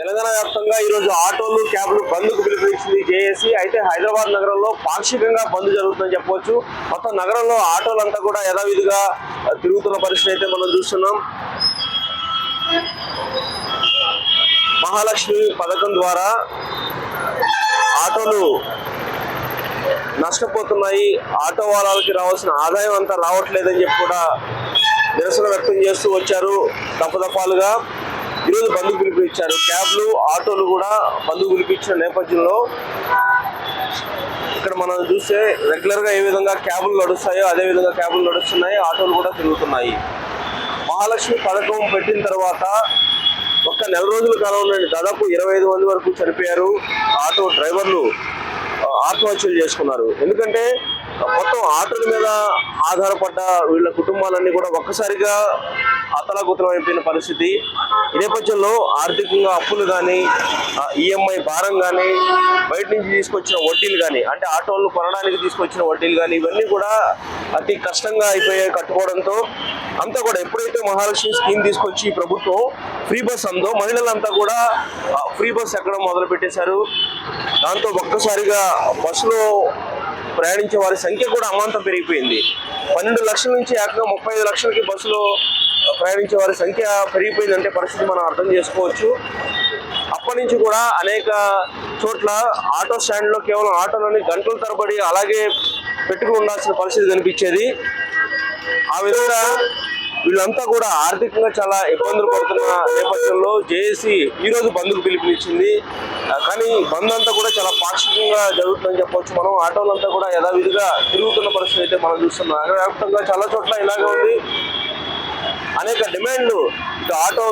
తెలంగాణ వ్యాప్తంగా ఈరోజు ఆటోలు క్యాబ్లు బంద్కు పిలుపునిచ్చింది జేఏసీ. అయితే హైదరాబాద్ నగరంలో పాక్షికంగా బంద్ జరుగుతుందని చెప్పవచ్చు. మొత్తం నగరంలో ఆటోలంతా కూడా యథావిధిగా తిరుగుతున్న పరిస్థితి అయితే మనం చూస్తున్నాం. మహాలక్ష్మి పథకం ద్వారా ఆటోలు నష్టపోతున్నాయి. ఆటో వాళ్ళకి రావాల్సిన ఆదాయం అంతా రావట్లేదని చెప్పి కూడా నిరసన వ్యక్తం చేస్తూ వచ్చారు. దఫదఫాలుగా ఈరోజు బంధు పిలుపునిచ్చారు క్యాబ్లు ఆటోలు కూడా బంధు పిలిపించిన నేపథ్యంలో ఇక్కడ మనం చూస్తే రెగ్యులర్గా ఏ విధంగా క్యాబులు నడుస్తాయో అదే విధంగా క్యాబులు నడుస్తున్నాయి ఆటోలు కూడా తిరుగుతున్నాయి. మహాలక్ష్మి పథకం పెట్టిన తర్వాత ఒక్క నెల రోజుల కాలంలో దాదాపు ఇరవై ఐదు మంది వరకు చనిపోయారు. ఆటో డ్రైవర్లు ఆత్మహత్యలు చేసుకున్నారు. ఎందుకంటే మొత్తం ఆటోల మీద ఆధారపడ్డ వీళ్ళ కుటుంబాలన్నీ కూడా ఒక్కసారిగా అతలాకుతలం అయిపోయిన పరిస్థితి. ఈ నేపథ్యంలో ఆర్థికంగా అప్పులు కానీ ఈఎంఐ భారం కానీ బయట నుంచి తీసుకొచ్చిన వడ్డీలు కానీ అంటే ఆటోలను కొనడానికి తీసుకొచ్చిన వడ్డీలు కానీ ఇవన్నీ కూడా అతి కష్టంగా అయిపోయాయి కట్టుకోవడంతో. అంతా కూడా ఎప్పుడైతే మహాలక్ష్మి స్కీమ్ తీసుకొచ్చి ప్రభుత్వం ఫ్రీ బస్ అందో మహిళలంతా కూడా ఫ్రీ బస్ ఎక్కడం మొదలు పెట్టేశారు. దాంతో ఒక్కసారిగా బస్సులో ప్రయాణించే వారి సంఖ్య కూడా అమాంతం పెరిగిపోయింది. పన్నెండు లక్షల నుంచి ఏకంగా ముప్పై ఐదు లక్షలకి బస్సులో ప్రయాణించే వారి సంఖ్య పెరిగిపోయిందంటే పరిస్థితి మనం అర్థం చేసుకోవచ్చు. అప్పటి నుంచి కూడా అనేక చోట్ల ఆటో స్టాండ్లో కేవలం ఆటోలని గంటల తరబడి అలాగే పెట్టుకుని ఉండాల్సిన పరిస్థితి కనిపించేది. ఆ విధంగా వీళ్ళంతా కూడా ఆర్థికంగా చాలా ఇబ్బందులు పడుతున్న నేపథ్యంలో జేఏసీ ఈరోజు బంద్కు పిలుపునిచ్చింది. కానీ బంద్ అంతా కూడా చాలా పాక్షికంగా జరుగుతుందని చెప్పవచ్చు మనం. ఆటోలంతా కూడా యథావిధిగా తిరుగుతున్న పరిస్థితి అయితే మనం చూస్తున్నాం. వ్యాప్తంగా చాలా చోట్ల ఇలాగే ఉంది. అనేక డిమాండ్లు ఇటు ఆటో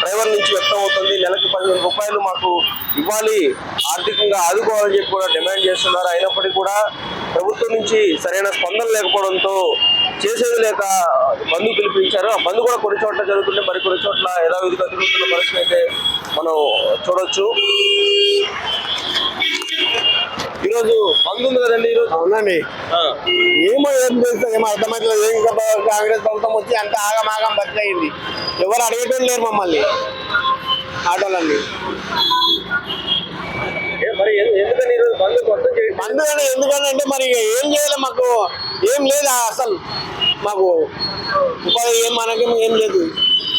డ్రైవర్ నుంచి వ్యక్తం అవుతుంది. నెలకి పదిహేను రూపాయలు మాకు ఇవ్వాలి. ఆర్థికంగా ఆదుకోవాలని చెప్పి కూడా డిమాండ్ చేస్తున్నారు. అయినప్పటికీ కూడా ప్రభుత్వం నుంచి సరైన స్పందన లేకపోవడంతో చేసేది లేక బంధు పిలిపించారు. ఆ బంధు కూడా కొన్ని చోట్ల జరుగుతుంటే మరి కొన్ని చోట్ల యథావిధిగా తిరుగుతున్న పరిస్థితి అయితే మనం చూడొచ్చు. ఈరోజు బంద్ ఉంది కదండి ఈరోజు? అవునండి. ఏమో ఏం చేస్తుంది ఏమో ఏం కాంగ్రెస్ ప్రభుత్వం వచ్చి అంత ఆగమాగం బతికయింది. ఎవరు అడిగేటోళ్ళు లేరు మమ్మల్ని. ఆటోలన్నీ. మరి ఎందు- ఎందుకని ఈరోజు బంద్ మొత్తం చేయడం అందుకని ఎందుకంటే మరి ఏం చేయాలి మాకు? ఏం లేదు అసలు. మాకు ఉపాధి ఏం మనకి ఏం లేదు.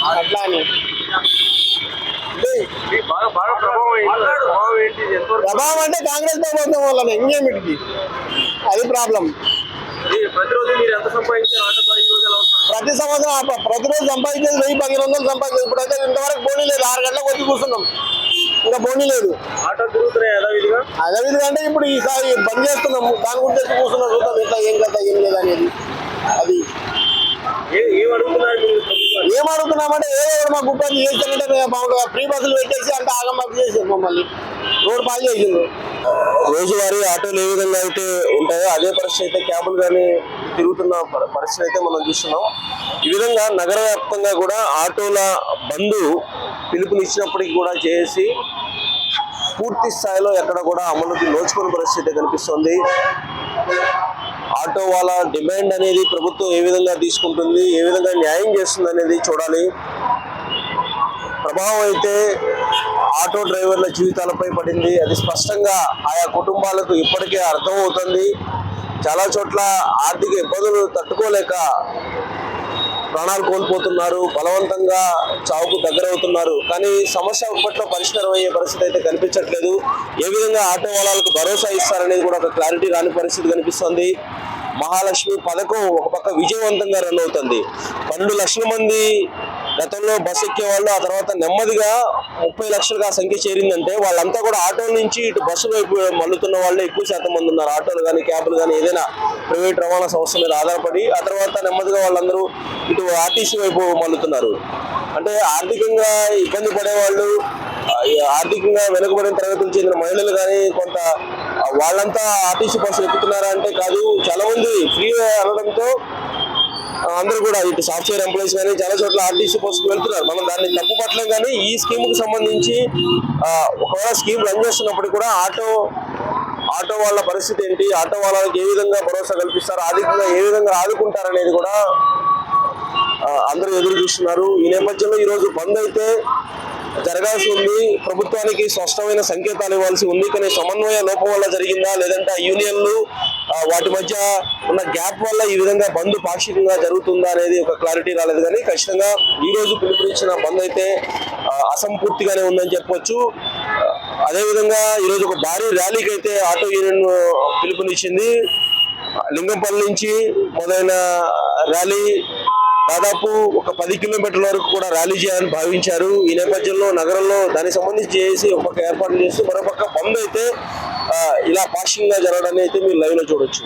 అట్లా అని. ప్రభావం అంటే కాంగ్రెస్ ప్రభుత్వం ఇంకేమిటికి? అది ప్రాబ్లం? ప్రతి సంవత్సరం ప్రతిరోజు సంపాదించేది వెయ్యి పదిహేను వందలు సంపాదించేది. ఇప్పుడైతే ఇంతవరకు పోనీ లేదు. ఆరు గంటలకు వచ్చి కూర్చున్నాం. ఇంకా పోనీ లేదు. ఆటో తిరుగుతున్నాయి యథావిధిగా అదే విధంగా అంటే ఇప్పుడు ఈసారి బంద్ చేస్తున్నాము దాని గురించి వచ్చి కూర్చున్నాం. చూద్దాం ఎట్లా ఏం కదా ఏం లేదు అనేది. అది. ఏ ప్రభుత్వాన్ని? ఏం అడుగుతున్నామంటే ఏదో మాకు ఉపాధి చేస్తానంటే మామూలుగా. ఫ్రీ బస్సులు పెట్టేసి అంత ఆగమాకు చేసారు మమ్మల్ని. రోడ్ పాలు చేసింది రోజువారీ ఆటోలు ఏ విధంగా అయితే ఉంటాయో అదే పరిస్థితి అయితే క్యాబులు కానీ తిరుగుతున్న పరిస్థితి అయితే మనం చూస్తున్నాం. ఈ విధంగా నగర వ్యాప్తంగా కూడా ఆటోల బంధు పిలుపునిచ్చినప్పటికీ కూడా చేసి పూర్తి స్థాయిలో ఎక్కడ కూడా అమలుకి నోచుకునే పరిస్థితి అయితే కనిపిస్తుంది. ఆటో వాళ్ళ డిమాండ్ అనేది ప్రభుత్వం ఏ విధంగా తీసుకుంటుంది ఏ విధంగా న్యాయం చేస్తుంది అనేది చూడాలి. ప్రభావం అయితే ఆటో డ్రైవర్ల జీవితాలపై పడింది. అది స్పష్టంగా ఆయా కుటుంబాలకు ఇప్పటికే అర్థమవుతుంది. చాలా చోట్ల ఆర్థిక ఇబ్బందులు తట్టుకోలేక ప్రాణాలు కోల్పోతున్నారు. బలవంతంగా చావుకు దగ్గరవుతున్నారు. కానీ సమస్య ఇప్పట్లో పరిష్కారం అయ్యే పరిస్థితి అయితే కనిపించట్లేదు. ఏ విధంగా ఆటో వాళ్ళకు భరోసా ఇస్తారనేది కూడా ఒక క్లారిటీ రాని పరిస్థితి కనిపిస్తుంది. మహాలక్ష్మి పథకం ఒక పక్క విజయవంతంగా రన్ అవుతుంది. పన్నెండు లక్షల మంది గతంలో బస్ ఎక్కే వాళ్ళు ఆ తర్వాత నెమ్మదిగా ముప్పై లక్షలుగా సంఖ్య చేరిందంటే వాళ్ళంతా కూడా ఆటోల నుంచి ఇటు బస్సు వైపు మల్లుతున్న వాళ్ళే ఎక్కువ శాతం మంది ఉన్నారు. ఆటోలు కానీ క్యాబ్లు కానీ ఏదైనా ప్రైవేట్ రవాణా సంస్థ మీద ఆధారపడి ఆ తర్వాత నెమ్మదిగా వాళ్ళందరూ ఇటు ఆర్టీసీ వైపు మల్లుతున్నారు అంటే ఆర్థికంగా ఇబ్బంది పడేవాళ్ళు వాళ్ళు ఆర్థికంగా వెనుకబడిన తరగతులు చెందిన మహిళలు కానీ కొంత వాళ్ళంతా ఆర్టీసీ బస్సు ఎక్కుతున్నారా అంటే కాదు. చాలా మంది ఫ్రీ అనడంతో అందరూ కూడా ఇటు సాఫ్ట్వేర్ ఎంప్లాయీస్ కానీ చాలా చోట్ల ఆర్టీసీ పోస్ట్ వెళ్తున్నారు. మనం దాన్ని తప్పు పట్టలేం కానీ ఈ స్కీమ్కు సంబంధించి ఒకవేళ స్కీమ్ రన్ చేస్తున్నప్పుడు కూడా ఆటో ఆటో వాళ్ళ పరిస్థితి ఏంటి? ఆటో వాళ్ళకి ఏ విధంగా భరోసా కల్పిస్తారు? ఆర్థికంగా ఏ విధంగా ఆదుకుంటారు అనేది కూడా అందరూ ఎదురు చూస్తున్నారు. ఈ నేపథ్యంలో ఈరోజు బంద్ అయితే జరగాల్సి ఉంది. ప్రభుత్వానికి స్పష్టమైన సంకేతాలు ఇవ్వాల్సి ఉంది. కానీ సమన్వయ లోపం వల్ల జరిగిందా లేదంటే యూనియన్లు వాటి మధ్య ఉన్న గ్యాప్ వల్ల ఈ విధంగా బంద్ పాక్షికంగా జరుగుతుందా అనేది ఒక క్లారిటీ రాలేదు. కానీ ఖచ్చితంగా ఈ రోజు పిలుపునిచ్చిన బంద్ అయితే అసంపూర్తిగానే ఉందని చెప్పొచ్చు. అదేవిధంగా ఈరోజు ఒక భారీ ర్యాలీకి అయితే ఆటో యూనియన్ పిలుపునిచ్చింది. లింగంపల్లి నుంచి మొదలైన ర్యాలీ దాదాపు ఒక పది కిలోమీటర్ల వరకు కూడా ర్యాలీ చేయాలని భావించారు. ఈ నేపథ్యంలో నగరంలో దానికి సంబంధించి చేసి ఒక పక్క ఏర్పాట్లు చేస్తూ మరోపక్క బంద్ అయితే ఇలా ఇలా గా జరగడాన్ని అయితే మీరు లైవ్లో చూడొచ్చు.